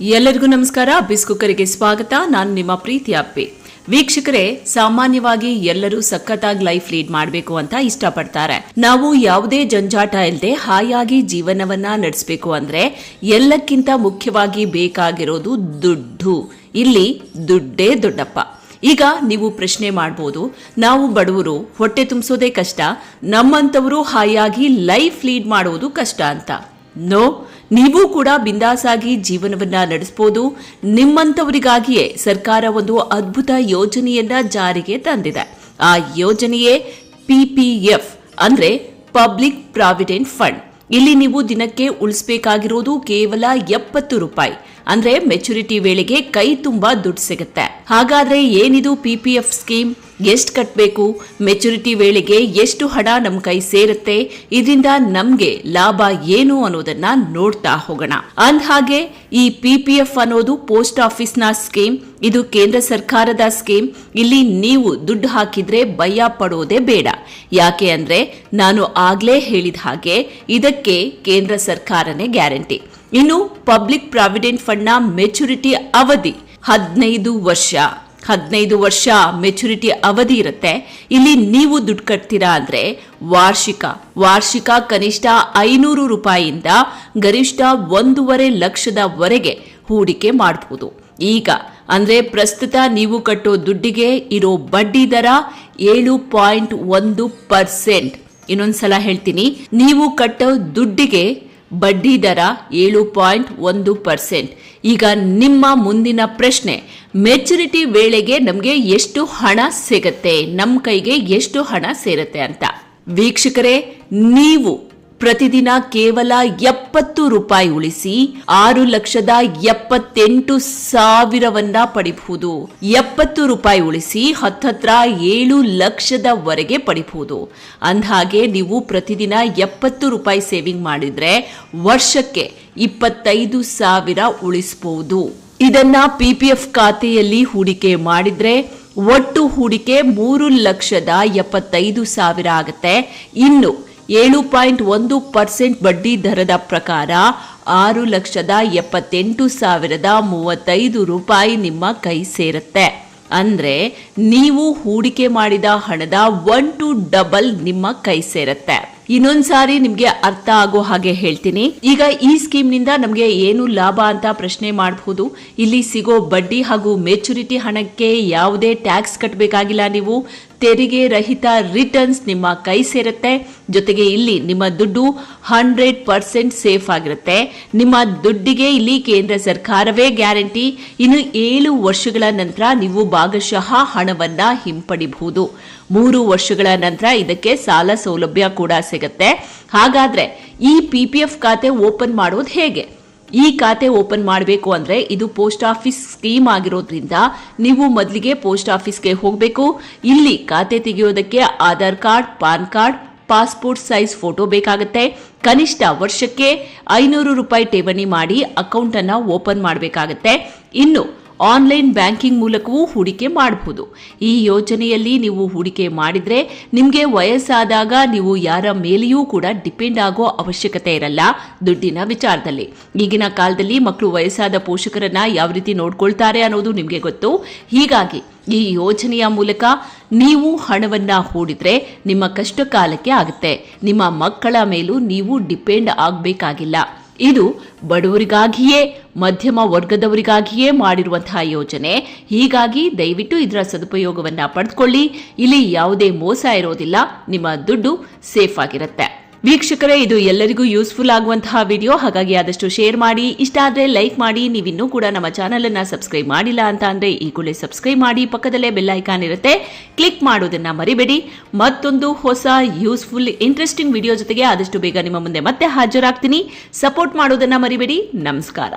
ಎಲ್ಲರಿಗೂ ನಮಸ್ಕಾರ. ಬಿಸ್ ಕುಕ್ಕರಿಗೆ ಸ್ವಾಗತ. ನಾನು ನಿಮ್ಮ ಪ್ರೀತಿ ಅಪ್ಪಿ. ವೀಕ್ಷಕರೇ, ಸಾಮಾನ್ಯವಾಗಿ ಎಲ್ಲರೂ ಸಖತ್ತಾಗಿ ಲೈಫ್ ಲೀಡ್ ಮಾಡಬೇಕು ಅಂತ ಇಷ್ಟಪಡ್ತಾರೆ. ನಾವು ಯಾವುದೇ ಜಂಜಾಟ ಇಲ್ಲದೆ ಹಾಯಾಗಿ ಜೀವನವನ್ನ ನಡೆಸಬೇಕು ಅಂದ್ರೆ ಎಲ್ಲಕ್ಕಿಂತ ಮುಖ್ಯವಾಗಿ ಬೇಕಾಗಿರೋದು ದುಡ್ಡು. ಇಲ್ಲಿ ದುಡ್ಡೇ ದೊಡ್ಡಪ್ಪ. ಈಗ ನೀವು ಪ್ರಶ್ನೆ ಮಾಡ್ಬೋದು, ನಾವು ಬಡವರು, ಹೊಟ್ಟೆ ತುಂಬಿಸೋದೇ ಕಷ್ಟ, ನಮ್ಮಂಥವರು ಹಾಯಾಗಿ ಲೈಫ್ ಲೀಡ್ ಮಾಡುವುದು ಕಷ್ಟ ಅಂತ. ನೋ ನೀವು ಕೂಡ ಬಿಂದಾಸಾಗಿ ಜೀವನವನ್ನ ನಡೆಸಬಹುದು ನಿಮ್ಮಂಥವರಿಗಾಗಿಯೇ ಸರ್ಕಾರ ಒಂದು ಅದ್ಭುತ ಯೋಜನೆಯನ್ನ ಜಾರಿಗೆ ತಂದಿದೆ. ಆ ಯೋಜನೆಯೇ ಪಿಪಿಎಫ್ ಅಂದ್ರೆ ಪಬ್ಲಿಕ್ ಪ್ರಾವಿಡೆಂಟ್ ಫಂಡ್ ಇಲ್ಲಿ ನೀವು ದಿನಕ್ಕೆ ಉಳಿಸಬೇಕಾಗಿರೋದು ಕೇವಲ ಎಪ್ಪತ್ತು ರೂಪಾಯಿ. ಅಂದ್ರೆ ಮೆಚುರಿಟಿ ವೇಳೆಗೆ ಕೈ ತುಂಬಾ ದುಡ್ಡು ಸಿಗುತ್ತೆ. ಹಾಗಾದ್ರೆ ಏನಿದು ಪಿಪಿಎಫ್ ಸ್ಕೀಮ್ ಎಷ್ಟು ಕಟ್ಟಬೇಕು ಮೆಚುರಿಟಿ ವೇಳೆಗೆ ಎಷ್ಟು ಹಣ ನಮ್ಮ ಕೈ ಸೇರುತ್ತೆ? ಇದರಿಂದ ನಮಗೆ ಲಾಭ ಏನು ಅನ್ನೋದನ್ನ ನೋಡ್ತಾ ಹೋಗೋಣ. ಅಂದ್ಹಾಗೆ ಈ ಪಿಪಿಎಫ್ ಅನ್ನೋದು ಪೋಸ್ಟ್ ಆಫೀಸ್ನ ಸ್ಕೀಮ್ ಇದು ಕೇಂದ್ರ ಸರ್ಕಾರದ ಸ್ಕೀಮ್ ಇಲ್ಲಿ ನೀವು ದುಡ್ಡು ಹಾಕಿದ್ರೆ ಭಯ ಪಡೋದೇ ಬೇಡ. ಯಾಕೆ ಅಂದ್ರೆ ನಾನು ಆಗ್ಲೇ ಹೇಳಿದ ಹಾಗೆ ಇದಕ್ಕೆ ಕೇಂದ್ರ ಸರ್ಕಾರನೇ ಗ್ಯಾರಂಟಿ. ಇನ್ನು ಪಬ್ಲಿಕ್ ಪ್ರಾವಿಡೆಂಟ್ ಫಂಡ್ನ ಮೆಚುರಿಟಿ ಅವಧಿ ಹದಿನೈದು ವರ್ಷ. ಹದಿನೈದು ವರ್ಷ ಮೆಚುರಿಟಿ ಅವಧಿ ಇರುತ್ತೆ. ಇಲ್ಲಿ ನೀವು ದುಡ್ಡು ಕಟ್ತೀರಾ ಅಂದ್ರೆ ವಾರ್ಷಿಕ ವಾರ್ಷಿಕ ಕನಿಷ್ಠ ಐನೂರು ರೂಪಾಯಿಯಿಂದ ಗರಿಷ್ಠ ಒಂದೂವರೆ ಲಕ್ಷದವರೆಗೆ ಹೂಡಿಕೆ ಮಾಡಬಹುದು ಈಗ, ಅಂದ್ರೆ ಪ್ರಸ್ತುತ ನೀವು ಕಟ್ಟೋ ದುಡ್ಡಿಗೆ ಇರೋ ಬಡ್ಡಿ ದರ ಏಳು ಪಾಯಿಂಟ್ ಒಂದು ಪರ್ಸೆಂಟ್. ಇನ್ನೊಂದ್ಸಲ ಹೇಳ್ತೀನಿ, ನೀವು ಕಟ್ಟೋ ದುಡ್ಡಿಗೆ ಬಡ್ಡಿ ದರ ಏಳು ಪಾಯಿಂಟ್ ಒಂದು ಪರ್ಸೆಂಟ್. ಈಗ ನಿಮ್ಮ ಮುಂದಿನ ಪ್ರಶ್ನೆ ಮೆಚುರಿಟಿ ವೇಳೆಗೆ ನಮಗೆ ಎಷ್ಟು ಹಣ ಸಿಗತ್ತೆ? ನಮ್ಮ ಕೈಗೆ ಎಷ್ಟು ಹಣ ಸೇರುತ್ತೆ ಅಂತ. ವೀಕ್ಷಕರೇ, ನೀವು ಪ್ರತಿದಿನ ಕೇವಲ ಎಪ್ಪತ್ತು ರೂಪಾಯಿ ಉಳಿಸಿ ಆರು ಲಕ್ಷದ ಎಪ್ಪತ್ತೆಂಟು ಸಾವಿರವನ್ನ ಪಡಿಬಹುದು. ಎಪ್ಪತ್ತು ರೂಪಾಯಿ ಉಳಿಸಿ ಹತ್ತತ್ರ ಏಳು ಲಕ್ಷದವರೆಗೆ ಪಡಿಬಹುದು. ಅಂದಹಾಗೆ ನೀವು ಪ್ರತಿದಿನ ಎಪ್ಪತ್ತು ರೂಪಾಯಿ ಸೇವಿಂಗ್ ಮಾಡಿದ್ರೆ ವರ್ಷಕ್ಕೆ ಇಪ್ಪತ್ತೈದು ಸಾವಿರ ಉಳಿಸಬಹುದು ಇದನ್ನ ಪಿಪಿಎಫ್ ಖಾತೆಯಲ್ಲಿ ಹೂಡಿಕೆ ಮಾಡಿದ್ರೆ ಒಟ್ಟು ಹೂಡಿಕೆ ಮೂರು ಲಕ್ಷದ ಎಪ್ಪತ್ತೈದು ಸಾವಿರ ಆಗುತ್ತೆ. ಇನ್ನು ಏಳು ಪಾಯಿಂಟ್ ಒಂದು ಪರ್ಸೆಂಟ್ ಬಡ್ಡಿ ದರದ ಪ್ರಕಾರ ಆರು ಲಕ್ಷದ ಎಪ್ಪತ್ತೆಂಟು ಸಾವಿರದ ಮೂವತ್ತೈದು ರೂಪಾಯಿ ನಿಮ್ಮ ಕೈ ಸೇರುತ್ತೆ. ಅಂದ್ರೆ ನೀವು ಹೂಡಿಕೆ ಮಾಡಿದ ಹಣದ ಒನ್ ಟು ಡಬಲ್ ನಿಮ್ಮ ಕೈ ಸೇರುತ್ತೆ. ಇನ್ನೊಂದ್ಸಾರಿ ನಿಮ್ಗೆ ಅರ್ಥ ಆಗೋ ಹಾಗೆ ಹೇಳ್ತೀನಿ. ಈಗ ಈ ಸ್ಕೀಮ್ನಿಂದ ನಮ್ಗೆ ಏನು ಲಾಭ ಅಂತ ಪ್ರಶ್ನೆ ಮಾಡಬಹುದು ಇಲ್ಲಿ ಸಿಗೋ ಬಡ್ಡಿ ಹಾಗೂ ಮೆಚುರಿಟಿ ಹಣಕ್ಕೆ ಯಾವುದೇ ಟ್ಯಾಕ್ಸ್ ಕಟ್ಟಬೇಕಾಗಿಲ್ಲ ನೀವು. ತೆರಿಗೆ ರಹಿತ ರಿಟರ್ನ್ಸ್ ನಿಮ್ಮ ಕೈ ಸೇರುತ್ತೆ. ಜೊತೆಗೆ ಇಲ್ಲಿ ನಿಮ್ಮ ದುಡ್ಡು ಹಂಡ್ರೆಡ್ ಪರ್ಸೆಂಟ್ ಸೇಫ್ ಆಗಿರುತ್ತೆ. ನಿಮ್ಮ ದುಡ್ಡಿಗೆ ಇಲ್ಲಿ ಕೇಂದ್ರ ಸರ್ಕಾರವೇ ಗ್ಯಾರಂಟಿ ಇನ್ನು ಏಳು ವರ್ಷಗಳ ನಂತರ ನೀವು ಭಾಗಶಃ ಹಣವನ್ನ ಹಿಂಪಡಿಬಹುದು. ಮೂರು ವರ್ಷಗಳ ನಂತರ ಇದಕ್ಕೆ ಸಾಲ ಸೌಲಭ್ಯ ಕೂಡ ಸಿಗುತ್ತೆ. ಹಾಗಾದ್ರೆ ಈ ಪಿ ಪಿ ಎಫ್ ಖಾತೆ ಓಪನ್ ಮಾಡೋದು ಹೇಗೆ? ಈ ಖಾತೆ ಓಪನ್ ಮಾಡಬೇಕು ಅಂದ್ರೆ ಇದು ಪೋಸ್ಟ್ ಆಫೀಸ್ ಸ್ಕೀಮ್ ಆಗಿರೋದ್ರಿಂದ ನೀವು ಮೊದಲಿಗೆ ಪೋಸ್ಟ್ ಆಫೀಸ್ಗೆ ಹೋಗಬೇಕು. ಇಲ್ಲಿ ಖಾತೆ ತೆಗೆಯೋದಕ್ಕೆ Aadhaar card, PAN card, passport size photo ಬೇಕಾಗುತ್ತೆ. ಕನಿಷ್ಠ ವರ್ಷಕ್ಕೆ ಐನೂರು ರೂಪಾಯಿ ಠೇವಣಿ ಮಾಡಿ ಅಕೌಂಟ್ ಅನ್ನ ಓಪನ್ ಮಾಡಬೇಕಾಗತ್ತೆ. ಇನ್ನು ಆನ್ಲೈನ್ ಬ್ಯಾಂಕಿಂಗ್ ಮೂಲಕವೂ ಹೂಡಿಕೆ ಮಾಡಬಹುದು. ಈ ಯೋಜನೆಯಲ್ಲಿ ನೀವು ಹೂಡಿಕೆ ಮಾಡಿದರೆ ನಿಮಗೆ ವಯಸ್ಸಾದಾಗ ನೀವು ಯಾರ ಮೇಲೆಯೂ ಕೂಡ ಡಿಪೆಂಡ್ ಆಗೋ ಅವಶ್ಯಕತೆ ಇರಲ್ಲ, ದುಡ್ಡಿನ ವಿಚಾರದಲ್ಲಿ. ಈಗಿನ ಕಾಲದಲ್ಲಿ ಮಕ್ಕಳು ವಯಸ್ಸಾದ ಪೋಷಕರನ್ನ ಯಾವ ರೀತಿ ನೋಡ್ಕೊಳ್ತಾರೆ ಅನ್ನೋದು ನಿಮಗೆ ಗೊತ್ತು. ಹೀಗಾಗಿ ಈ ಯೋಜನೆಯ ಮೂಲಕ ನೀವು ಹಣವನ್ನ ಹೂಡಿದ್ರೆ ನಿಮ್ಮ ಕಷ್ಟ ಕಾಲಕ್ಕೆ ಆಗುತ್ತೆ. ನಿಮ್ಮ ಮಕ್ಕಳ ಮೇಲೂ ನೀವು ಡಿಪೆಂಡ್ ಆಗಬೇಕಾಗಿಲ್ಲ. ಇದು ಬಡವರಿಗಾಗಿಯೇ, ಮಧ್ಯಮ ವರ್ಗದವರಿಗಾಗಿಯೇ ಮಾಡಿರುವಂತಹ ಯೋಜನೆ. ಹೀಗಾಗಿ ದಯವಿಟ್ಟು ಇದರ ಸದುಪಯೋಗವನ್ನ ಪಡೆದುಕೊಳ್ಳಿ. ಇಲ್ಲಿ ಯಾವುದೇ ಮೋಸ ಇರೋದಿಲ್ಲ. ನಿಮ್ಮ ದುಡ್ಡು ಸೇಫ್ ಆಗಿರುತ್ತೆ. ವೀಕ್ಷಕರೇ, ಇದು ಎಲ್ಲರಿಗೂ ಯೂಸ್ಫುಲ್ ಆಗುವಂತಹ ವಿಡಿಯೋ. ಹಾಗಾಗಿ ಆದಷ್ಟು ಶೇರ್ ಮಾಡಿ. ಇಷ್ಟ ಆದರೆ ಲೈಕ್ ಮಾಡಿ. ನೀವಿನ್ನೂ ಕೂಡ ನಮ್ಮ ಚಾನೆಲ್ ಅನ್ನ ಸಬ್ಸ್ಕ್ರೈಬ್ ಮಾಡಿಲ್ಲ ಅಂತ ಅಂದರೆ ಈ ಕೂಡಲೇ ಸಬ್ಸ್ಕ್ರೈಬ್ ಮಾಡಿ. ಪಕ್ಕದಲ್ಲೇ ಬೆಲ್ ಐಕಾನ್ ಇರುತ್ತೆ. ಕ್ಲಿಕ್ ಮಾಡೋದನ್ನು ಮರಿಬೇಡಿ. ಮತ್ತೊಂದು ಹೊಸ ಯೂಸ್ಫುಲ್, ಇಂಟ್ರೆಸ್ಟಿಂಗ್ ವಿಡಿಯೋ ಜೊತೆಗೆ ಆದಷ್ಟು ಬೇಗ ನಿಮ್ಮ ಮುಂದೆ ಮತ್ತೆ ಹಾಜರಾಗ್ತೀನಿ. ಸಪೋರ್ಟ್ ಮಾಡೋದನ್ನು ಮರಿಬೇಡಿ. ನಮಸ್ಕಾರ.